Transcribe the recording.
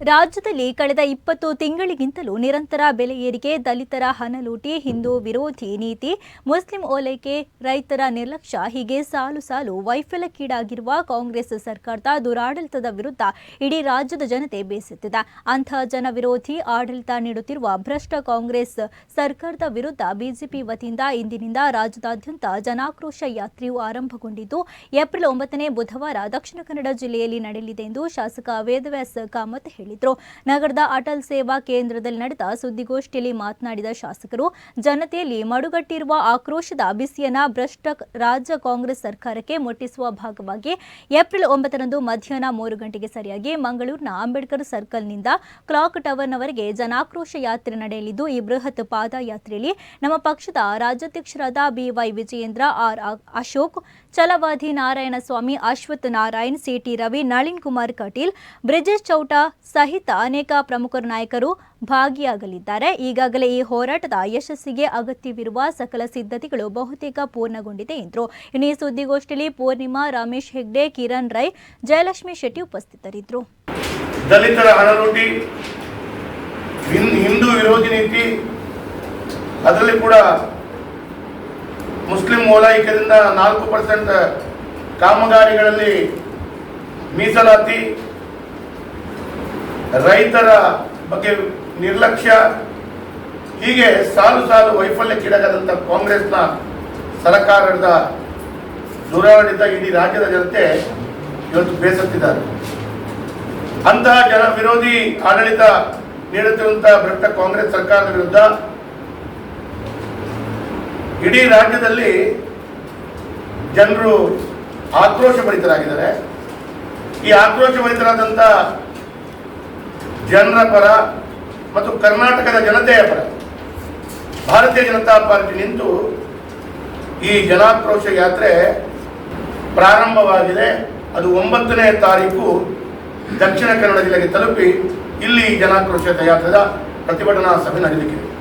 ರಾಜ್ಯದಲ್ಲಿ ಕಳೆದ ಇಪ್ಪತ್ತು ತಿಂಗಳಿಗಿಂತಲೂ ನಿರಂತರ ಬೆಲೆ ಏರಿಕೆ, ದಲಿತರ ಹಣಲೂಟಿ ಹಿಂದೂ ವಿರೋಧಿ ನೀತಿ, ಮುಸ್ಲಿಂ ಓಲೈಕೆ, ರೈತರ ನಿರ್ಲಕ್ಷ್ಯ, ಹೀಗೆ ಸಾಲು ಸಾಲು ವೈಫಲ್ಯಕ್ಕೀಡಾಗಿರುವ ಕಾಂಗ್ರೆಸ್ ಸರ್ಕಾರದ ದುರಾಡಳಿತದ ವಿರುದ್ಧ ಇಡೀ ರಾಜ್ಯದ ಜನತೆ ಬೇಸತ್ತಿದೆ. ಅಂಥ ಜನ ವಿರೋಧಿ ಆಡಳಿತ ನೀಡುತ್ತಿರುವ ಭ್ರಷ್ಟ ಕಾಂಗ್ರೆಸ್ ಸರ್ಕಾರದ ವಿರುದ್ಧ ಬಿಜೆಪಿ ವತಿಯಿಂದ ಇಂದಿನಿಂದ ರಾಜ್ಯದಾದ್ಯಂತ ಜನಾಕ್ರೋಶ ಯಾತ್ರೆಯು ಆರಂಭಗೊಂಡಿದ್ದು, ಏಪ್ರಿಲ್ ಒಂಬತ್ತನೇ ಬುಧವಾರ ದಕ್ಷಿಣ ಕನ್ನಡ ಜಿಲ್ಲೆಯಲ್ಲಿ ನಡೆಯಲಿದೆ ಎಂದು ಶಾಸಕ ವೇದವ್ಯಾಸ ಕಾಮತ್ ಹೇಳಿದರು ನಗರದ ಅಟಲ್ ಸೇವಾ ಕೇಂದ್ರದಲ್ಲಿ ನಡೆದ ಸುದ್ದಿಗೋಷ್ಠಿಯಲ್ಲಿ ಮಾತನಾಡಿದ ಶಾಸಕರು, ಜನತೆಯಲ್ಲಿ ಮಡುಗಟ್ಟಿರುವ ಆಕ್ರೋಶದ ಬಿಸಿಯನ್ನ ಭ್ರಷ್ಟ ರಾಜ್ಯ ಕಾಂಗ್ರೆಸ್ ಸರ್ಕಾರಕ್ಕೆ ಮುಟ್ಟಿಸುವ ಭಾಗವಾಗಿ ಏಪ್ರಿಲ್ ಒಂಬತ್ತರಂದು ಮಧ್ಯಾಹ್ನ ಮೂರು ಗಂಟೆಗೆ ಸರಿಯಾಗಿ ಮಂಗಳೂರಿನ ಅಂಬೇಡ್ಕರ್ ಸರ್ಕಲ್ನಿಂದ ಕ್ಲಾಕ್ ಟವರ್ನವರೆಗೆ ಜನಾಕ್ರೋಶ ಯಾತ್ರೆ ನಡೆಯಲಿದ್ದು, ಈ ಬೃಹತ್ ಪಾದಯಾತ್ರೆಯಲ್ಲಿ ನಮ್ಮ ಪಕ್ಷದ ರಾಜ್ಯಾಧ್ಯಕ್ಷರಾದ B Y Vijayendra, R Ashok Chalavadi Narayanaswamy, Ashwath Narayan C T Ravi, Nalin Kumar Kateel, Brijesh Chowta ಸಹಿತ ಅನೇಕ ಪ್ರಮುಖ ನಾಯಕರು ಭಾಗಿಯಾಗಲಿದ್ದಾರೆ. ಈಗಾಗಲೇ ಈ ಹೋರಾಟದ ಯಶಸ್ಸಿಗೆ ಅಗತ್ಯವಿರುವ ಸಕಲ ಸಿದ್ಧತೆಗಳು ಬಹುತೇಕ ಪೂರ್ಣಗೊಂಡಿದೆ ಎಂದರು. ಇನ್ನು ಈ ಸುದ್ದಿಗೋಷ್ಠಿಯಲ್ಲಿ ಪೂರ್ಣಿಮಾ, ರಮೇಶ್ ಹೆಗ್ಡೆ, ಕಿರಣ್ ರೈ, ಜಯಲಕ್ಷ್ಮಿ ಶೆಟ್ಟಿ ಉಪಸ್ಥಿತರಿದ್ದರು. ದಲಿತರ ಹಣಲೂಟಿ ಹಿಂದೂ ವಿರೋಧಿ ನೀತಿ, ಅದರಲ್ಲಿ ಕೂಡ ಮುಸ್ಲಿಂ ಓಲೈಕರಿಂದ ನಾಲ್ಕು ಪರ್ಸೆಂಟ್ ಕಾಮಗಾರಿಗಳಲ್ಲಿ ಮೀಸಲಾತಿ ರೈತರ ಬಗ್ಗೆ ನಿರ್ಲಕ್ಷ್ಯ, ಹೀಗೆ ಸಾಲು ಸಾಲು ವೈಫಲ್ಯಕ್ಕೀಡಾಗದಂಥ ಕಾಂಗ್ರೆಸ್ನ ಸರ್ಕಾರದ ದುರಾಡಳಿತ ಇಡೀ ರಾಜ್ಯದ ಜನತೆ ಇವತ್ತು ಬೇಸತ್ತಿದ್ದಾರೆ. ಅಂತಹ ಜನ ವಿರೋಧಿ ಆಡಳಿತ ನೀಡುತ್ತಿರುವಂತಹ ಭ್ರಷ್ಟ ಕಾಂಗ್ರೆಸ್ ಸರ್ಕಾರದ ವಿರುದ್ಧ ಇಡೀ ರಾಜ್ಯದಲ್ಲಿ ಜನರು ಆಕ್ರೋಶ ಭರಿತರಾಗಿದ್ದಾರೆ. ಈ ಆಕ್ರೋಶ ಭರಿತರಾದಂಥ ಜನರ ಪರ ಮತ್ತು ಕರ್ನಾಟಕದ ಜನತೆಯ ಪರ ಭಾರತೀಯ ಜನತಾ ಪಾರ್ಟಿ ನಿಂತು ಈ ಜನಾಕ್ರೋಶ ಯಾತ್ರೆ ಪ್ರಾರಂಭವಾಗಿದೆ. ಅದು ಒಂಬತ್ತನೇ ತಾರೀಕು ದಕ್ಷಿಣ ಕನ್ನಡ ಜಿಲ್ಲೆಗೆ ತಲುಪಿ ಇಲ್ಲಿ ಜನಾಕ್ರೋಶ ಯಾತ್ರೆದ ಪ್ರತಿಭಟನಾ ಸಭೆ ನಡೆಯಲಿಕ್ಕಿದೆ